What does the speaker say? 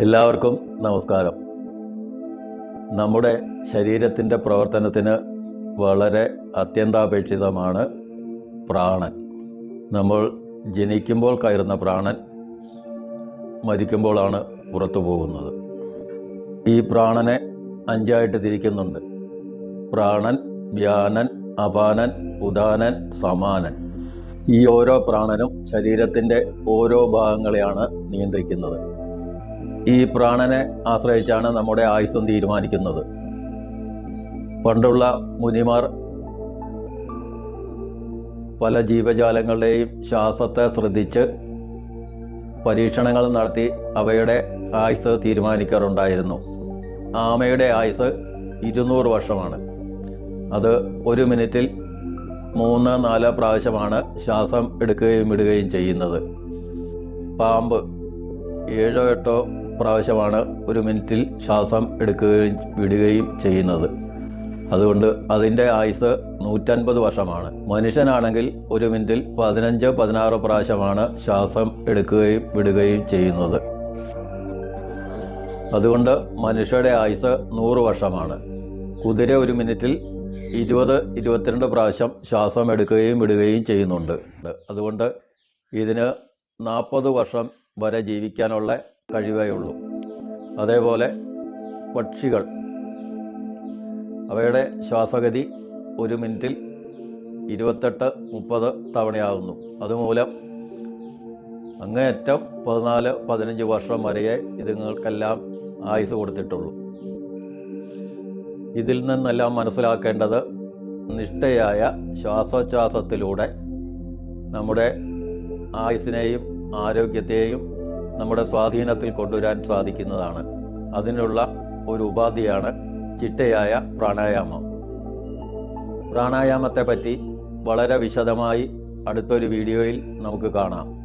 എല്ലാവർക്കും നമസ്കാരം. നമ്മുടെ ശരീരത്തിന്റെ പ്രവർത്തനത്തിന് വളരെ അത്യന്താപേക്ഷിതമാണ് പ്രാണൻ. നമ്മൾ ജനിക്കുമ്പോൾ കയറുന്ന പ്രാണൻ മരിക്കുമ്പോഴാണ് പുറത്തു പോകുന്നത്. ഈ പ്രാണനെ അഞ്ചായിട്ട് തിരിക്കുന്നുണ്ട്. പ്രാണൻ വ്യാനൻ അപാനൻ ഉദാനൻ സമാനൻ. ഈ ഓരോ പ്രാണനും ശരീരത്തിന്റെ ഓരോ ഭാഗങ്ങളെയാണ് നിയന്ത്രിക്കുന്നത്. ഈ പ്രാണനെ ആശ്രയിച്ചാണ് നമ്മുടെ ആയുസ്സും തീരുമാനിക്കുന്നത്. പണ്ടുള്ള മുനിമാർ പല ജീവജാലങ്ങളുടെയും ശ്വാസത്തെ ശ്രദ്ധിച്ച് പരീക്ഷണങ്ങൾ നടത്തി അവയുടെ ആയുസ് തീരുമാനിക്കാറുണ്ടായിരുന്നു. ആമയുടെ ആയുസ് ഇരുന്നൂറ് വർഷമാണ്. അത് ഒരു മിനിറ്റിൽ മൂന്ന് നാല് പ്രാവശ്യമാണ് ശ്വാസം എടുക്കുകയും വിടുകയും ചെയ്യുന്നത്. പാമ്പ് ഏഴോ എട്ടോ പ്രാവശ്യമാണ് ഒരു മിനിറ്റിൽ ശ്വാസം എടുക്കുകയും വിടുകയും ചെയ്യുന്നത്. അതുകൊണ്ട് അതിന്റെ ആയുസ് നൂറ്റൻപത് വർഷമാണ്. മനുഷ്യനാണെങ്കിൽ ഒരു മിനിറ്റിൽ പതിനഞ്ച് പതിനാറ് പ്രാവശ്യമാണ് ശ്വാസം എടുക്കുകയും വിടുകയും ചെയ്യുന്നത്. അതുകൊണ്ട് മനുഷ്യരുടെ ആയുസ് നൂറ് വർഷമാണ്. കുതിര ഒരു മിനിറ്റിൽ ഇരുപത് ഇരുപത്തിരണ്ട് പ്രാവശ്യം ശ്വാസം എടുക്കുകയും വിടുകയും ചെയ്യുന്നുണ്ട്. അതുകൊണ്ട് ഇതിന് നാൽപ്പത് വർഷം വരെ ജീവിക്കാനുള്ള കഴിവേ ഉള്ളൂ. അതേപോലെ പക്ഷികൾ. അവയുടെ ശ്വാസഗതി ഒരു മിനിറ്റിൽ ഇരുപത്തെട്ട് മുപ്പത് തവണയാകുന്നു. അതുമൂലം അങ്ങേയറ്റം പതിനാല് പതിനഞ്ച് വർഷം വരെയേ ഇതുങ്ങൾക്കെല്ലാം ആയുസ് കൊടുത്തിട്ടുള്ളൂ. ഇതിൽ നിന്നെല്ലാം മനസ്സിലാക്കേണ്ടത് നിഷ്ഠയായ ശ്വാസോച്ഛ്വാസത്തിലൂടെ നമ്മുടെ ആയുസിനെയും ആരോഗ്യത്തെയും നമ്മുടെ സ്വാധീനത്തിൽ കൊണ്ടുവരാൻ സാധിക്കുന്നതാണ്. അതിനുള്ള ഒരു ഉപാധിയാണ് ചിട്ടയായ പ്രാണായാമം. പ്രാണായാമത്തെ പറ്റി വളരെ വിശദമായി അടുത്തൊരു വീഡിയോയിൽ നമുക്ക് കാണാം.